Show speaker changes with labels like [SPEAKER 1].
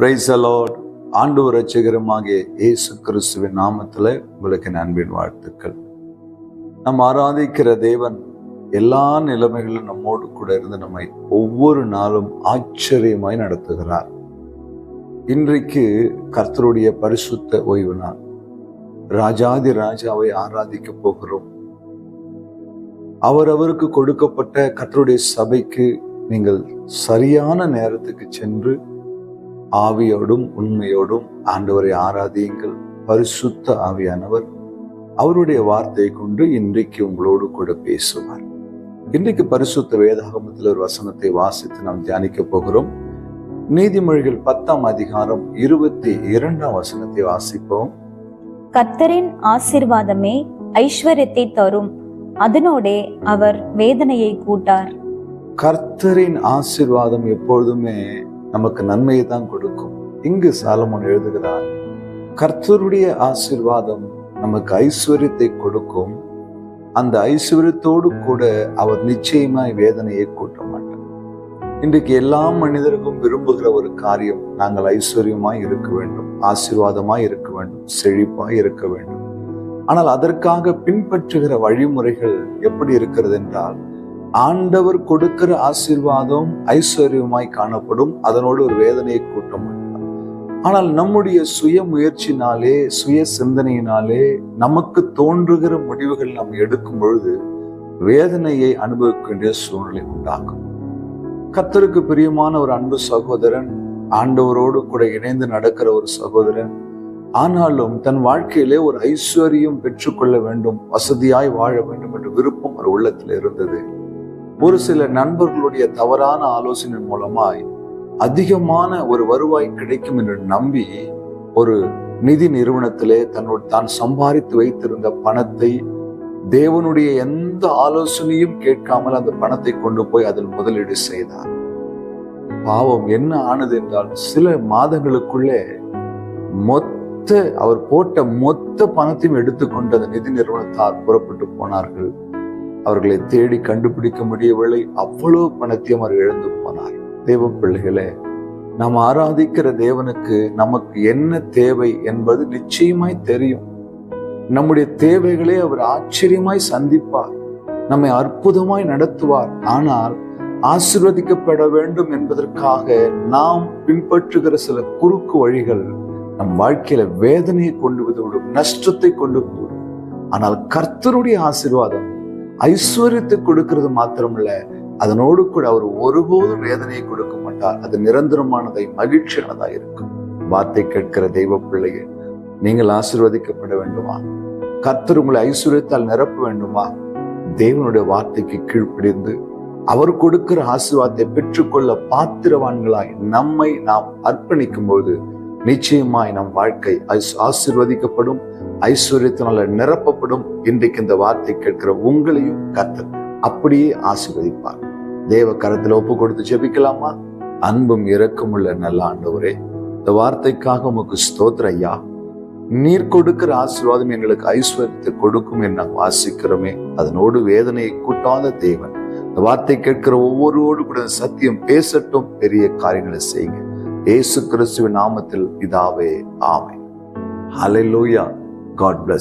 [SPEAKER 1] Price allot ஆண்டு ரட்சகரமாகிய இயேசு கிறிஸ்துவின் நாமத்தில் உங்களுக்கு அன்பின் வாழ்த்துக்கள். நம்ம ஆராதிக்கிற தேவன் எல்லா நிலைமைகளிலும் நம்மோடு கூட இருந்து நம்மை ஒவ்வொரு நாளும் ஆச்சரியமாய் நடத்துகிறார். இன்றைக்கு கர்த்தருடைய பரிசுத்த ஓய்வு நாள். ராஜாதி ராஜாவை ஆராதிக்க போகிறோம். அவரவருக்கு கொடுக்கப்பட்ட கர்த்தருடைய சபைக்கு நீங்கள் சரியான நேரத்துக்கு சென்று ஆவியோடும் உண்மையோடும் ஆண்டவரை ஆராதியுங்கள். பரிசுத்த ஆவியானவர் அவருடைய வார்த்தையை கொண்டு இன்றைக்கு உங்களோடு கூட பேசுவார். இன்றைக்கு பரிசுத்த வேதாகமத்தில் ஒரு வசனத்தை வாசித்து நாம் தியானிக்க போகிறோம். நீதிமொழிகள் பத்தாம் அதிகாரம் இருபத்தி இரண்டாம் வசனத்தை வாசிப்போம்.
[SPEAKER 2] கர்த்தரின் ஆசிர்வாதமே ஐஸ்வர்யத்தை தரும். அதனோடே அவர் வேதனையை கூட்டார்.
[SPEAKER 1] கர்த்தரின் ஆசீர்வாதம் எப்பொழுதுமே நமக்கு நன்மையை தான் கொடுக்கும். இங்கு சாலமோன் எழுதுகிறார் கர்த்தருடைய ஆசீர்வாதம் நமக்கு ஐஸ்வர்யத்தை கொடுக்கும். அந்த ஐஸ்வர்யத்தோடு கூட அவர் நிச்சயமாய் வேதனையை கூட்ட மாட்டார். இன்றைக்கு எல்லா மனிதருக்கும் விரும்புகிற ஒரு காரியம் நாங்கள் ஐஸ்வர்யமாய் இருக்க வேண்டும் ஆசீர்வாதமாய் இருக்க வேண்டும் செழிப்பாய் இருக்க வேண்டும். ஆனால் அதற்காக பின்பற்றுகிற வழிமுறைகள் எப்படி இருக்கிறது என்றால் ஆண்டவர் கொடுக்கிற ஆசீர்வாதம் ஐஸ்வர்யமாய் காணப்படும். அதனோடு ஒரு வேதனையை கூட்ட மாட்டார் ஆனால் நம்முடைய சுய முயற்சினாலே சுய சிந்தனையினாலே நமக்கு தோன்றுகிற முடிவுகள் நாம் எடுக்கும் பொழுது வேதனையை அனுபவிக்க வேண்டிய சூழ்நிலை உண்டாகும். கத்தருக்கு பிரியமான ஒரு அன்பு சகோதரன் ஆண்டவரோடு கூட இணைந்து நடக்கிற ஒரு சகோதரன் ஆனாலும் தன் வாழ்க்கையிலே ஒரு ஐஸ்வர்யம் பெற்றுக்கொள்ள வேண்டும் வசதியாய் வாழ வேண்டும் என்ற விருப்பம் ஒரு உள்ளத்தில் இருந்தது. ஒரு சில நண்பர்களுடைய தவறான ஆலோசனை மூலமாய் அதிகமான ஒரு வருவாய் கிடைக்கும் என்று நம்பி ஒரு நிதி நிறுவனத்திலே தன்னோட தான் சம்பாதித்து வைத்திருந்த பணத்தை தேவனுடைய எந்த ஆலோசனையும் கேட்காமல் அந்த பணத்தை கொண்டு போய் அதில் முதலீடு செய்தார். பாவம் என்ன ஆனது என்றால் சில மாதங்களுக்குள்ளே மொத்த அவர் போட்ட மொத்த பணத்தையும் எடுத்துக்கொண்டு அந்த நிதி நிறுவனத்தார் புறப்பட்டு போனார்கள். அவர்களை தேடி கண்டுபிடிக்க முடியவில்லை. அவ்வளவு பணத்தையும் அவர் இழந்து போனார். தேவ பிள்ளைகளே நாம் ஆராதிக்கிற தேவனுக்கு நமக்கு என்ன தேவை என்பது நிச்சயமாய் தெரியும். நம்முடைய தேவைகளை அவர் ஆச்சரியமாய் சந்திப்பார். நம்மை அற்புதமாய் நடத்துவார். ஆனால் ஆசிர்வதிக்கப்பட வேண்டும் என்பதற்காக நாம் பின்பற்றுகிற சில குறுக்கு வழிகள் நம் வாழ்க்கையில வேதனையை கொண்டு வந்துவிடும் நஷ்டத்தை கொண்டு வந்துவிடும் ஆனால் கர்த்தருடைய ஆசீர்வாதம் ஐஸ்வர்யத்தை கொடுக்கிறது மாத்திரமல்ல அதனோடு கூட அவர் ஒருபோதும் வேதனையை கொடுக்க மாட்டார். அது நிரந்தரமானதை மகிழ்ச்சியானதா இருக்கும். வார்த்தை கேட்கிற தெய்வ பிள்ளையை நீங்கள் ஆசீர்வதிக்கப்பட வேண்டுமா? கர்த்தர் உங்களை ஐஸ்வர்யத்தால் நிரப்ப வேண்டுமா? தேவனுடைய வார்த்தைக்கு கீழ்ப்படிந்து அவர் கொடுக்கிற ஆசீர்வாதத்தை பெற்றுக்கொள்ள பாத்திரவான்களாய் நம்மை நாம் அர்ப்பணிக்கும் போது நிச்சயமாய் நம் வாழ்க்கை ஆசிர்வதிக்கப்படும் ஐஸ்வர்யத்தினால நிரப்பப்படும் இன்றைக்கு இந்த வார்த்தை கேட்கிற உங்களையும் கத்தர் அப்படியே ஆசிர்வதிப்பார். தேவ கரத்தில் ஒப்பு கொடுத்து ஜெபிக்கலாமா? அன்பும் இரக்கமுள்ள நல்ல ஆண்டவரே இந்த வார்த்தைக்காக உமக்கு ஸ்தோத்திர ஐயா. நீர் கொடுக்கிற ஆசீர்வாதம் எங்களுக்கு ஐஸ்வர்யத்தை கொடுக்கும் என்று நாங்கள் வாசிக்கிறோமே அதனோடு வேதனையை கூட்டாத தேவன். இந்த வார்த்தை கேட்கிற ஒவ்வொருவோடு கூட சத்தியம் பேசட்டும் பெரிய காரியங்களை செய்யுங்க. ஏசு கிறிஸ்துவின் நாமத்தில் இதாவே ஆமை ஹலெலூயா காட் பிளஸ்